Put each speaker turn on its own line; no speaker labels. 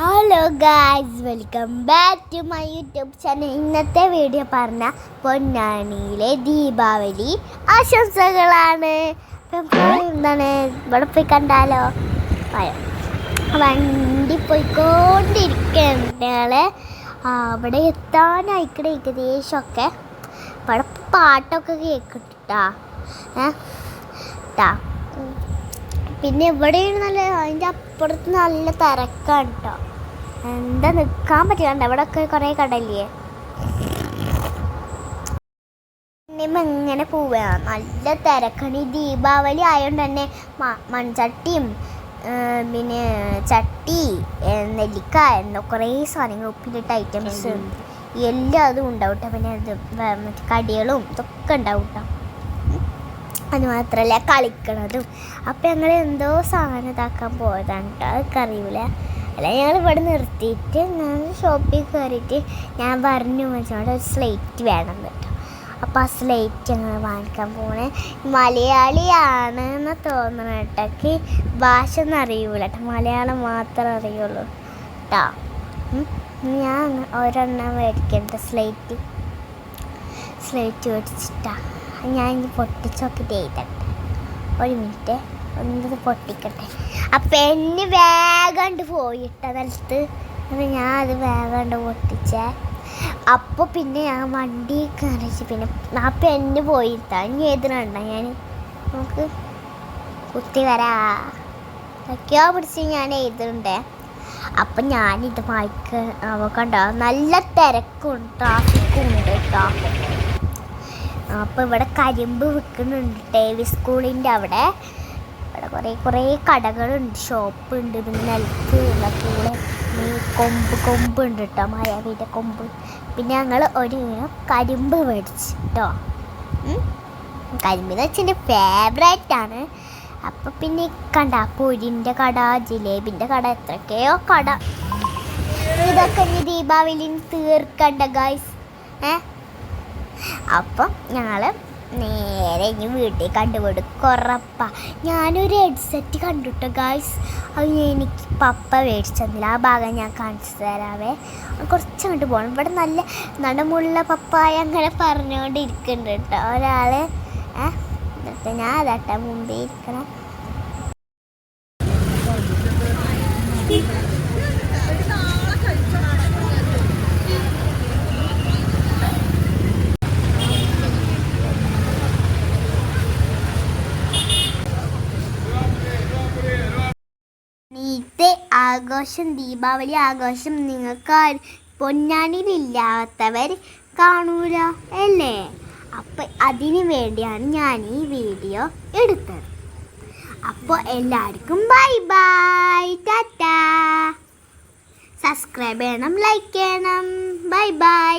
Hello guys welcome back to my YouTube channel ഇന്നത്തെ video പറഞ്ഞ പൊന്നാണിയിലെ ദീപാവലി ആശംസകളാണ്. അപ്പം എന്താണ്? ഇവിടെ പോയി കണ്ടാലോ. വണ്ടി പോയിക്കൊണ്ടിരിക്കുകയാണ് ഞങ്ങൾ. അവിടെ എത്താനായിക്കണ ഏകദേശമൊക്കെ. ഇവിടെ പാട്ടൊക്കെ കേൾക്കട്ടാ ഏട്ടാ. പിന്നെ ഇവിടെയാണ് നല്ല അതിന്റെ അപ്പുറത്ത് നല്ല തിരക്കാണ് കേട്ടോ എന്താ നിൽക്കാൻ പറ്റില്ല. അവിടെ ഒക്കെ കുറേ കടയില്ലേ ഇനിയിപ്പോൾ ഇങ്ങനെ പോവുക നല്ല തിരക്കാണ്. ഈ ദീപാവലി ആയതുകൊണ്ട് തന്നെ മൺചട്ടിയും പിന്നെ ചട്ടി നെല്ലിക്ക എന്ന കുറേ സാധനങ്ങൾ ഉപ്പിലിട്ട ഐറ്റംസ് എല്ലാം അതും ഉണ്ടാവും കേട്ടോ പിന്നെ ഇത് വേ- മറ്റേ കടികളും ഇതൊക്കെ ഉണ്ടാവും കേട്ടോ അത് മാത്രമല്ല കളിക്കണതും. അപ്പം ഞങ്ങൾ എന്തോ സാധനം ഇതാക്കാൻ പോയതാണ് കേട്ടോ അതൊക്കെ അറിയില്ല അല്ല ഞങ്ങൾ ഇവിടെ നിർത്തിയിട്ട് ഞാൻ ഷോപ്പിൽ കയറിയിട്ട് ഞാൻ പറഞ്ഞു മനസ്സിലോട്ട് ഒരു സ്ലേറ്റ് വേണം കേട്ടോ. അപ്പോൾ ആ സ്ലേറ്റ് ഞങ്ങൾ വാങ്ങിക്കാൻ പോണേ. മലയാളിയാണ് എന്ന് തോന്നണം കേട്ടോക്ക് ഭാഷ ഒന്നും അറിയൂല കേട്ടോ. മലയാളം മാത്രമേ അറിയുള്ളൂ കേട്ടോ. ഞാൻ ഒരെണ്ണം മേടിക്കണ്ട സ്ലേറ്റ് സ്ലേറ്റ് മേടിച്ചിട്ടാ. ഞാൻ ഇനി പൊട്ടിച്ചൊക്കെ എഴുതട്ടെ ഒരു മിനിറ്റ് ഒന്നത് പൊട്ടിക്കട്ടെ. അപ്പം എന്നെ വേഗണ്ട് പോയിട്ട നിലത്ത് അത് ഞാൻ അത് വേഗണ്ട് പൊട്ടിച്ചേ. അപ്പോൾ പിന്നെ ഞാൻ വണ്ടി കയറിച്ച് പിന്നെ ആ പെണ്ണ് പോയിട്ടാ ഇനി എതിരണ്ട ഞാൻ? നമുക്ക് കുത്തി വരാ. ഒക്കെയോ പിടിച്ച് ഞാൻ എഴുതുന്നുണ്ടേ. അപ്പം ഞാനിത് വായിക്ക നോക്കണ്ടോ നല്ല തിരക്കും ട്രാഫിക്കും ഉണ്ട് കേട്ടോ അപ്പോൾ ഇവിടെ കരിമ്പ് വിൽക്കുന്നുണ്ട് ടേവി സ്കൂളിന്റെ അവിടെ. കുറേ കുറേ കടകളുണ്ട്. ഷോപ്പ് ഉണ്ട് പിന്നെ നിലത്ത് കൂടെ ഈ കൊമ്പ് കൊമ്പ് ഉണ്ട് കേട്ടോ മായാവിന്റെ കൊമ്പ്. പിന്നെ ഞങ്ങൾ ഒരു കരിമ്പ് മേടിച്ചു കേട്ടോ കരിമ്പ് എന്ന് വെച്ചാൽ ഫേവറേറ്റ് ആണ്. അപ്പം പിന്നെ കണ്ട പൊരിന്റെ കട ജിലേബിന്റെ കട എത്രയൊക്കെയോ കട. ഇതൊക്കെ ഇനി ദീപാവലിന് തീർക്കണ്ട ഗായ്സ് ഏ? അപ്പം ഞങ്ങൾ നേരെ ഇനി വീട്ടിൽ കണ്ടുപിടും കുറപ്പ. ഞാനൊരു ഹെഡ്സെറ്റ് കണ്ടുട്ടോ ഗായ്സ് അത് എനിക്ക് പപ്പ മേടിച്ചു തന്നില്ല. ആ ഭാഗം ഞാൻ കാണിച്ചു തരാവേ. കുറച്ച് അങ്ങോട്ട് പോകണം ഇവിടെ നല്ല നടമുള്ള പപ്പായ അങ്ങനെ പറഞ്ഞുകൊണ്ടിരിക്കുന്നുണ്ട് കേട്ടോ. ഒരാൾ ഏ? ഞാൻ അതാട്ടെ മുമ്പേ ഇരിക്കണം. ആഘോഷം ദീപാവലി ആഘോഷം നിങ്ങൾക്ക് പൊന്നാനിയിലില്ലാത്തവർ കാണൂല അല്ലേ? അപ്പം അതിന് വേണ്ടിയാണ് ഞാൻ ഈ വീഡിയോ എടുത്തത്. അപ്പോൾ എല്ലാവർക്കും ബൈ ബൈ ടാറ്റ. സബ്സ്ക്രൈബ് ചെയ്യണം ലൈക്ക് ചെയ്യണം. Bye bye.